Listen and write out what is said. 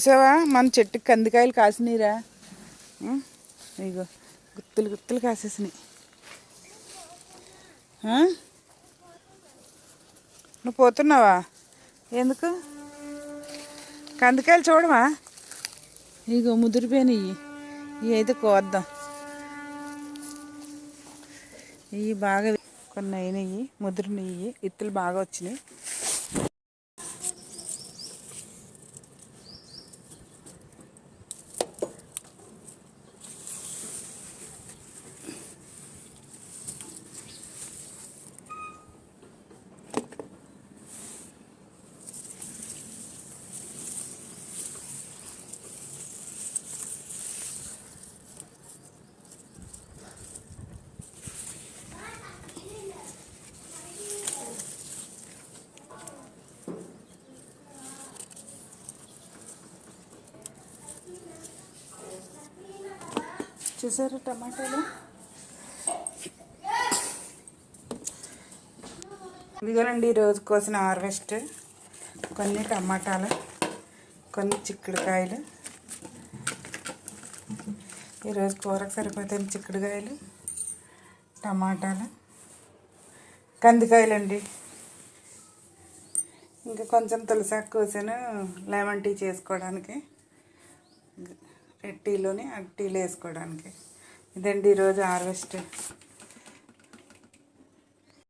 చూసావా? మన చెట్టుకి కందికాయలు కాసినీరా ఇగో గుత్తులు గుత్తులు కాసేసినాయి. నువ్వు పోతున్నావా? ఎందుకు? కందికాయలు చూడవా? ఇగో ముదిరిపోయినాయి. ఇవి అయితే కోద్దాం. ఇవి బాగా కొన్ని అయినాయి ముదిరినవి ఇత్తులు బాగా వచ్చినాయి. చూసారు టమాటాలు? ఇదిగోనండి ఈరోజు కోసిన హార్వెస్ట్. కొన్ని టమాటాలు కొన్ని చిక్కుడుకాయలు. ఈరోజు కూరకు సరిపోతాయి చిక్కుడుకాయలు టమాటాలు కందికాయలండి. ఇంకా కొంచెం తులసాకు కోసాను లెమన్ టీ చేసుకోవడానికి. రెడ్ టీలోని ఆ టీలో వేసుకోవడానికి. ఇదండి ఈరోజు హార్వెస్ట్.